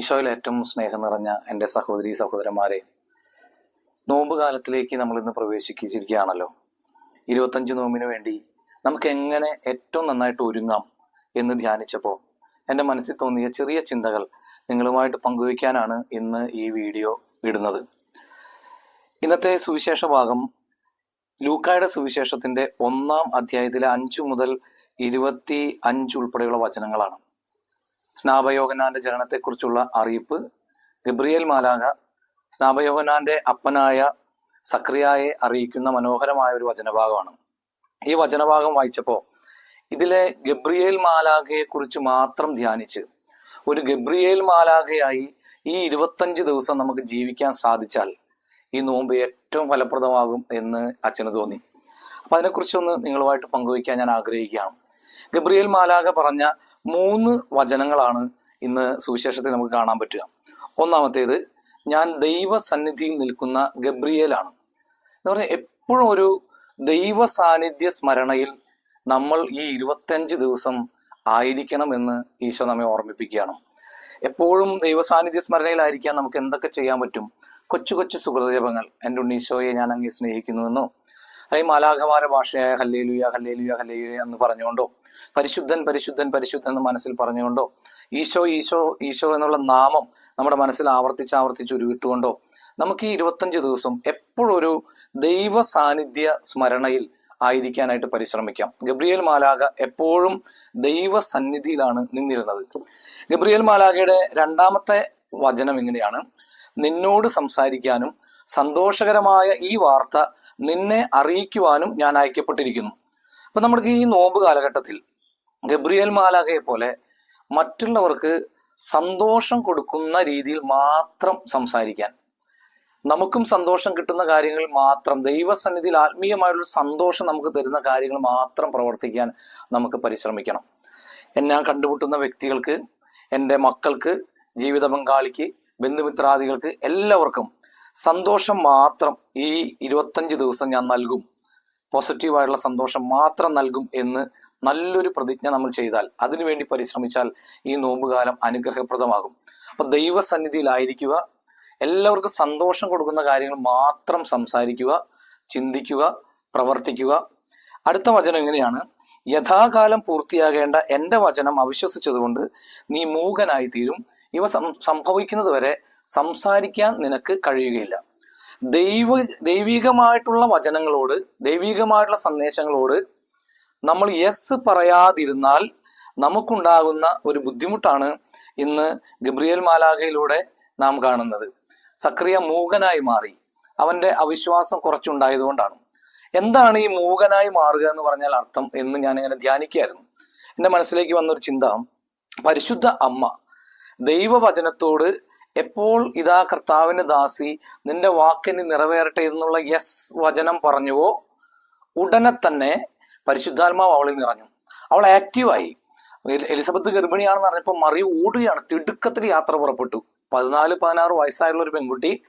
ഈശോയിൽ ഏറ്റവും സ്നേഹം നിറഞ്ഞ എന്റെ സഹോദരി സഹോദരന്മാരെ നോമ്പ് കാലത്തിലേക്ക് നമ്മൾ ഇന്ന് പ്രവേശിച്ചിരിക്കുകയാണല്ലോ. ഇരുപത്തഞ്ച് നോമ്പിന് വേണ്ടി നമുക്ക് എങ്ങനെ ഏറ്റവും നന്നായിട്ട് ഒരുങ്ങാം എന്ന് ധ്യാനിച്ചപ്പോൾ എന്റെ മനസ്സിൽ തോന്നിയ ചെറിയ ചിന്തകൾ നിങ്ങളുമായിട്ട് പങ്കുവയ്ക്കാനാണ് ഇന്ന് ഈ വീഡിയോ ഇടുന്നത്. ഇന്നത്തെ സുവിശേഷ ഭാഗം ലൂക്കായുടെ സുവിശേഷത്തിന്റെ ഒന്നാം അധ്യായത്തിലെ അഞ്ചു മുതൽ ഇരുപത്തി അഞ്ച് ഉൾപ്പെടെയുള്ള വചനങ്ങളാണ്. സ്നാപയോഹനാന്റെ ജനനത്തെക്കുറിച്ചുള്ള അറിയിപ്പ്. ഗബ്രിയേൽ മാലാക സ്നാപയോഹനാന്റെ അപ്പനായ സക്രിയായെ അറിയിക്കുന്ന മനോഹരമായ ഒരു വചനഭാഗമാണ്. ഈ വചനഭാഗം വായിച്ചപ്പോൾ ഇതിലെ ഗബ്രിയേൽ മാലാഖയെ കുറിച്ച് മാത്രം ധ്യാനിച്ച് ഒരു ഗബ്രിയേൽ മാലാഖയായി ഈ ഇരുപത്തഞ്ച് ദിവസം നമുക്ക് ജീവിക്കാൻ സാധിച്ചാൽ ഈ നോമ്പ് ഏറ്റവും ഫലപ്രദമാകും എന്ന് അച്ഛന് തോന്നി. അപ്പൊ അതിനെക്കുറിച്ചൊന്ന് നിങ്ങളുമായിട്ട് പങ്കുവയ്ക്കാൻ ഞാൻ ആഗ്രഹിക്കുകയാണ്. ഗബ്രിയേൽ മാലാഖ പറഞ്ഞ മൂന്ന് വചനങ്ങളാണ് ഇന്ന് സുവിശേഷത്തിൽ നമുക്ക് കാണാൻ പറ്റുക. ഒന്നാമത്തേത് ഞാൻ ദൈവസന്നിധിയിൽ നിൽക്കുന്ന ഗബ്രിയേലാണ്. എന്ന് പറഞ്ഞാൽ എപ്പോഴും ഒരു ദൈവ സാന്നിധ്യ സ്മരണയിൽ നമ്മൾ ഈ ഇരുപത്തഞ്ച് ദിവസം ആയിരിക്കണം എന്ന് ഈശോ നമ്മെ ഓർമ്മിപ്പിക്കുകയാണ്. എപ്പോഴും ദൈവ സാന്നിധ്യ സ്മരണയിലായിരിക്കാൻ നമുക്ക് എന്തൊക്കെ ചെയ്യാൻ പറ്റും? കൊച്ചു കൊച്ചു സുഹൃതജപങ്ങൾ എന്റെ ഉണ്ണീശോയെ ഞാൻ അങ്ങേ സ്നേഹിക്കുന്നുവെന്നോ അല്ലെങ്കിൽ മാലാഖമാര ഭാഷയായ ഹല്ലേലുയ ഹല്ലേലുയ ഹല്ലേലുയ എന്ന് പറഞ്ഞുകൊണ്ടോ പരിശുദ്ധൻ പരിശുദ്ധൻ പരിശുദ്ധൻ എന്ന് മനസ്സിൽ പറഞ്ഞുകൊണ്ടോ ഈശോ ഈശോ ഈശോ എന്നുള്ള നാമം നമ്മുടെ മനസ്സിൽ ആവർത്തിച്ച് ആവർത്തിച്ച് ഉരുവിട്ടുകൊണ്ടോ നമുക്ക് ഈ ഇരുപത്തഞ്ച് ദിവസം എപ്പോഴൊരു ദൈവ സാന്നിധ്യ സ്മരണയിൽ ആയിരിക്കാനായിട്ട് പരിശ്രമിക്കാം. ഗബ്രിയേൽ മാലാഖ എപ്പോഴും ദൈവ സന്നിധിയിലാണ് നിന്നിരുന്നത്. ഗബ്രിയേൽ മാലാഖയുടെ രണ്ടാമത്തെ വചനം ഇങ്ങനെയാണ്. നിന്നോട് സംസാരിക്കാനും സന്തോഷകരമായ ഈ വാർത്ത നിന്നെ അറിയിക്കുവാനും ഞാൻ അയക്കപ്പെട്ടിരിക്കുന്നു. അപ്പൊ നമ്മൾക്ക് ഈ നോമ്പ് കാലഘട്ടത്തിൽ ഗബ്രിയേൽ മാലാഖയെ പോലെ മറ്റുള്ളവർക്ക് സന്തോഷം കൊടുക്കുന്ന രീതിയിൽ മാത്രം സംസാരിക്കാൻ നമുക്കും സന്തോഷം കിട്ടുന്ന കാര്യങ്ങൾ മാത്രം ദൈവസന്നിധിയിൽ ആത്മീയമായുള്ള സന്തോഷം നമുക്ക് തരുന്ന കാര്യങ്ങൾ മാത്രം പ്രവർത്തിക്കാൻ നമുക്ക് പരിശ്രമിക്കണം. എന്നെ കണ്ടുമുട്ടുന്ന വ്യക്തികൾക്ക് എന്റെ മക്കൾക്ക് ജീവിത പങ്കാളിക്ക് ബന്ധുമിത്രാദികൾക്ക് എല്ലാവർക്കും സന്തോഷം മാത്രം ഈ ഇരുപത്തഞ്ച് ദിവസം ഞാൻ നൽകും. പോസിറ്റീവായിട്ടുള്ള സന്തോഷം മാത്രം നൽകും എന്ന് നല്ലൊരു പ്രതിജ്ഞ നമ്മൾ ചെയ്താൽ അതിനുവേണ്ടി പരിശ്രമിച്ചാൽ ഈ നോമ്പുകാലം അനുഗ്രഹപ്രദമാകും. അപ്പൊ ദൈവസന്നിധിയിലായിരിക്കുക എല്ലാവർക്കും സന്തോഷം കൊടുക്കുന്ന കാര്യങ്ങൾ മാത്രം സംസാരിക്കുക ചിന്തിക്കുക പ്രവർത്തിക്കുക. അടുത്ത വചനം ഇങ്ങനെയാണ്. യഥാകാലം പൂർത്തിയാകേണ്ട എന്റെ വചനം അവിശ്വസിച്ചതുകൊണ്ട് നീ മൂകനായി തീരും ഇവ സംഭവിക്കുന്നത് വരെ സംസാരിക്കാൻ നിനക്ക് കഴിയുകയില്ല. ദൈവ ദൈവികമായിട്ടുള്ള വചനങ്ങളോട് ദൈവികമായിട്ടുള്ള സന്ദേശങ്ങളോട് നമ്മൾ യെസ് പറയാതിരുന്നാൽ നമുക്കുണ്ടാകുന്ന ഒരു ബുദ്ധിമുട്ടാണ് ഇന്ന് ഗബ്രിയൽ മാലാഖയിലൂടെ നാം കാണുന്നത്. സക്രിയ മൂകനായി മാറി. അവന്റെ അവിശ്വാസം കുറച്ചുണ്ടായതുകൊണ്ടാണ്. എന്താണ് ഈ മൂകനായി മാറുക എന്ന് പറഞ്ഞാൽ അർത്ഥം എന്ന് ഞാൻ ഇങ്ങനെ ധ്യാനിക്കായിരുന്നു എന്റെ മനസ്സിലേക്ക് വന്നൊരു ചിന്ത. പരിശുദ്ധ അമ്മ ദൈവവചനത്തോട് എപ്പോൾ ഇതാ കർത്താവിന് ദാസി നിന്റെ വാക്കിന് നിറവേറട്ടെ എന്നുള്ള യെസ് വചനം പറഞ്ഞുവോ? ഉടനെ തന്നെ പരിശുദ്ധാത്മാവ് അവളിൽ നിറഞ്ഞു. അവൾ ആക്റ്റീവായി എലിസബത്ത് ഗർഭിണിയാണെന്ന് പറഞ്ഞപ്പോൾ മറി ഓടുകയാണ്. തിടുക്കത്തിൽ യാത്ര പുറപ്പെട്ടു. പതിനാല് പതിനാറ് വയസ്സായുള്ള ഒരു പെൺകുട്ടി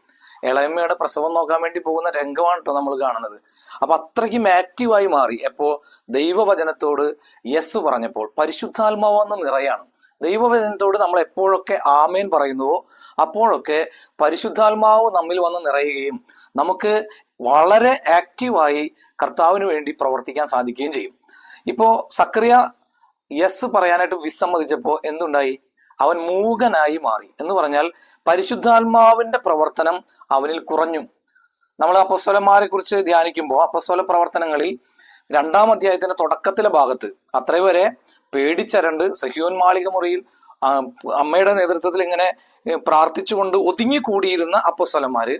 ഇളയമ്മയുടെ പ്രസവം നോക്കാൻ വേണ്ടി പോകുന്ന രംഗമാണ് കേട്ടോ നമ്മൾ കാണുന്നത്. അപ്പൊ അത്രയ്ക്കും ആക്റ്റീവായി മാറി. എപ്പോ ദൈവവചനത്തോട് യെസ് പറഞ്ഞപ്പോൾ പരിശുദ്ധാത്മാവെന്ന് നിറയാണ്. ദൈവവചനത്തോട് നമ്മൾ എപ്പോഴൊക്കെ ആമേൻ പറയുന്നുവോ അപ്പോഴൊക്കെ പരിശുദ്ധാത്മാവ് നമ്മിൽ വന്ന് നിറയുകയും നമുക്ക് വളരെ ആക്റ്റീവായി കർത്താവിന് വേണ്ടി പ്രവർത്തിക്കാൻ സാധിക്കുകയും ചെയ്യും. ഇപ്പോ സക്രിയ യെസ് പറയാനായിട്ട് വിസമ്മതിച്ചപ്പോ എന്തുണ്ടായി? അവൻ മൂകനായി മാറി. എന്ന് പറഞ്ഞാൽ പരിശുദ്ധാത്മാവിന്റെ പ്രവർത്തനം അവനിൽ കുറഞ്ഞു. നമ്മൾ അപ്പസ്വലന്മാരെ കുറിച്ച് ധ്യാനിക്കുമ്പോൾ അപ്പസ്വല പ്രവർത്തനങ്ങളിൽ രണ്ടാം അധ്യായത്തിന്റെ തുടക്കത്തിലെ ഭാഗത്ത് അത്രവരെ വരെ പേടിച്ചരണ്ട് സഹ്യോൻ മാളിക മുറിയിൽ അമ്മയുടെ നേതൃത്വത്തിൽ ഇങ്ങനെ പ്രാർത്ഥിച്ചുകൊണ്ട് ഒതുങ്ങിക്കൂടിയിരുന്ന അപ്പസ്വലന്മാര്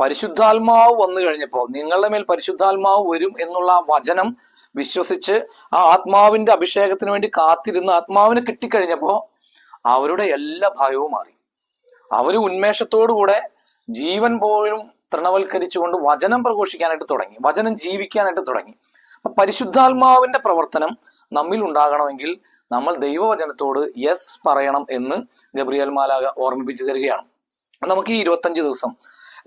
പരിശുദ്ധാത്മാവ് വന്നു കഴിഞ്ഞപ്പോൾ നിങ്ങളുടെ മേൽ പരിശുദ്ധാത്മാവ് വരും എന്നുള്ള വചനം വിശ്വസിച്ച് ആ ആത്മാവിന്റെ അഭിഷേകത്തിന് വേണ്ടി കാത്തിരുന്ന് ആത്മാവിനെ കിട്ടിക്കഴിഞ്ഞപ്പോ അവരുടെ എല്ലാ ഭയവും മാറി. അവർ ഉന്മേഷത്തോടുകൂടെ ജീവൻ പോലും തൃണവൽക്കരിച്ചുകൊണ്ട് വചനം പ്രഘോഷിക്കാനായിട്ട് തുടങ്ങി. വചനം ജീവിക്കാനായിട്ട് തുടങ്ങി. പരിശുദ്ധാത്മാവിന്റെ പ്രവർത്തനം നമ്മിൽ ഉണ്ടാകണമെങ്കിൽ നമ്മൾ ദൈവവചനത്തോട് യെസ് പറയണം എന്ന് ഗബ്രിയൽ മാലാക ഓർമ്മിപ്പിച്ചു തരികയാണ്. നമുക്ക് ഈ ഇരുപത്തഞ്ച് ദിവസം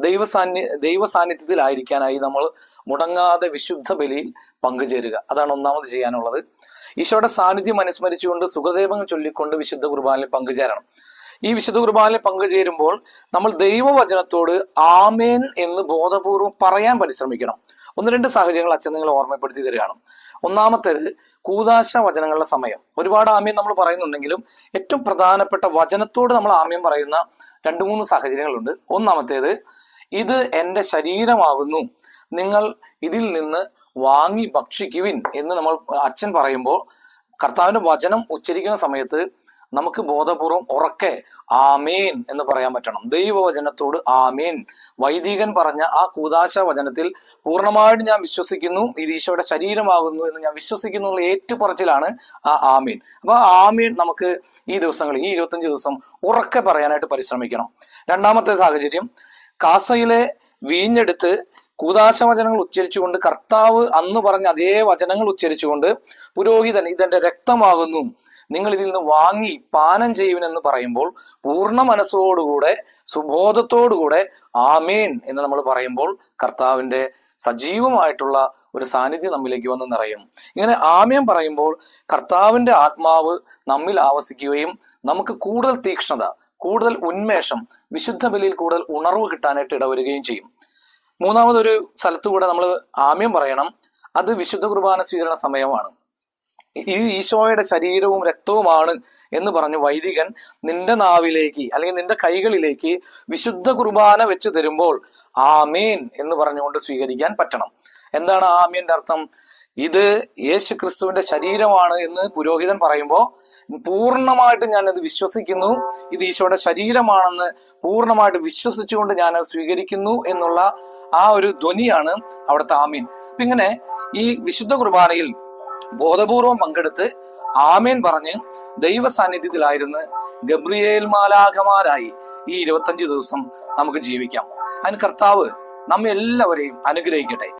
ദൈവ സാന്നി ദൈവ സാന്നിധ്യത്തിലായിരിക്കാനായി നമ്മൾ മുടങ്ങാതെ വിശുദ്ധ ബലിയിൽ പങ്കുചേരുക. അതാണ് ഒന്നാമത് ചെയ്യാനുള്ളത്. ഈശോയുടെ സാന്നിധ്യം അനുസ്മരിച്ചുകൊണ്ട് സുഖദേവങ്ങൾ ചൊല്ലിക്കൊണ്ട് വിശുദ്ധ കുർബാനയിൽ പങ്കുചേരണം. ഈ വിശുദ്ധ കുർബാനയിൽ പങ്കുചേരുമ്പോൾ നമ്മൾ ദൈവവചനത്തോട് ആമേൻ എന്ന് ബോധപൂർവം പറയാൻ പരിശ്രമിക്കണം. ഒന്ന് രണ്ട് സാഹചര്യങ്ങൾ അച്ഛൻ നിങ്ങൾ ഓർമ്മപ്പെടുത്തി തരികയാണ്. ഒന്നാമത്തേത് കൂതാശ വചനങ്ങളുടെ സമയം. ഒരുപാട് ആമ്യം നമ്മൾ പറയുന്നുണ്ടെങ്കിലും ഏറ്റവും പ്രധാനപ്പെട്ട വചനത്തോട് നമ്മൾ ആമ്യം പറയുന്ന രണ്ട് മൂന്ന് സാഹചര്യങ്ങളുണ്ട്. ഒന്നാമത്തേത് ഇത് എന്റെ ശരീരമാകുന്നു. നിങ്ങൾ ഇതിൽ നിന്ന് വാങ്ങി ഭക്ഷിക്കുവിൻ എന്ന് നമ്മൾ അച്ഛൻ പറയുമ്പോൾ കർത്താവിന്റെ വചനം ഉച്ചരിക്കുന്ന സമയത്ത് നമുക്ക് ബോധപൂർവം ഉറക്കെ ആമേൻ എന്ന് പറയാൻ പറ്റണം. ദൈവവചനത്തോട് ആമേൻ. വൈദികൻ പറഞ്ഞ ആ കൂതാശ വചനത്തിൽ പൂർണമായിട്ട് ഞാൻ വിശ്വസിക്കുന്നു ഇത് ഈശോയുടെ ശരീരമാകുന്നു എന്ന് ഞാൻ വിശ്വസിക്കുന്നു എന്നുള്ള ഏറ്റുപറച്ചിലാണ് ആ ആമീൻ. അപ്പൊ ആമീൻ നമുക്ക് ഈ ദിവസങ്ങളിൽ ഈ ഇരുപത്തഞ്ച് ദിവസം ഉറക്കെ പറയാനായിട്ട് പരിശ്രമിക്കണം. രണ്ടാമത്തെ സാഹചര്യം കാസയിലെ വീഞ്ഞെടുത്ത് കൂതാശ വചനങ്ങൾ ഉച്ചരിച്ചുകൊണ്ട് കർത്താവ് അന്ന് പറഞ്ഞ അതേ വചനങ്ങൾ ഉച്ചരിച്ചുകൊണ്ട് പുരോഹിതൻ ഇതെന്റെ രക്തമാകുന്നു. നിങ്ങൾ ഇതിൽ നിന്ന് വാങ്ങി പാനം ചെയ്യുവിനെന്ന് പറയുമ്പോൾ പൂർണ മനസ്സോടുകൂടെ സുബോധത്തോടുകൂടെ ആമേൻ എന്ന് നമ്മൾ പറയുമ്പോൾ കർത്താവിന്റെ സജീവമായിട്ടുള്ള ഒരു സാന്നിധ്യം നമ്മിലേക്ക് വന്ന് നിറയും. ഇങ്ങനെ ആമയം പറയുമ്പോൾ കർത്താവിന്റെ ആത്മാവ് നമ്മിൽ ആവസിക്കുകയും നമുക്ക് കൂടുതൽ തീക്ഷ്ണത കൂടുതൽ ഉന്മേഷം വിശുദ്ധ ബലിയിൽ കൂടുതൽ ഉണർവ് കിട്ടാനായിട്ട് ഇടവരുകയും ചെയ്യും. മൂന്നാമതൊരു സ്ഥലത്തുകൂടെ നമ്മൾ ആമ്യം പറയണം. അത് വിശുദ്ധ കുർബാന സ്വീകരണ സമയമാണ്. ഈ ഈശോയുടെ ശരീരവും രക്തവുമാണ് എന്ന് പറഞ്ഞു വൈദികൻ നിന്റെ നാവിലേക്ക് അല്ലെങ്കിൽ നിന്റെ കൈകളിലേക്ക് വിശുദ്ധ കുർബാന വെച്ച് തരുമ്പോൾ ആമേൻ എന്ന് പറഞ്ഞുകൊണ്ട് സ്വീകരിക്കാൻ പറ്റണം. എന്താണ് ആമേന്റെ അർത്ഥം? ഇത് യേശു ക്രിസ്തുവിന്റെ ശരീരമാണ് എന്ന് പുരോഹിതൻ പറയുമ്പോൾ പൂർണമായിട്ട് ഞാനത് വിശ്വസിക്കുന്നു. ഇത് ഈശോയുടെ ശരീരമാണെന്ന് പൂർണമായിട്ട് വിശ്വസിച്ചുകൊണ്ട് ഞാൻ അത് സ്വീകരിക്കുന്നു എന്നുള്ള ആ ഒരു ധ്വനിയാണ് അവിടുത്തെ ആമീൻ. അപ്പൊ ഇങ്ങനെ ഈ വിശുദ്ധ കുർബാനയിൽ ബോധപൂർവം പങ്കെടുത്ത് ആമേൻ പറഞ്ഞ് ദൈവ സാന്നിധ്യത്തിലായിരുന്ന് ഗബ്രിയേൽ മാലാഖമാരായി ഈ ഇരുപത്തഞ്ച് ദിവസം നമുക്ക് ജീവിക്കാം. അതിന് കർത്താവ് നമ്മെല്ലാവരെയും അനുഗ്രഹിക്കട്ടെ.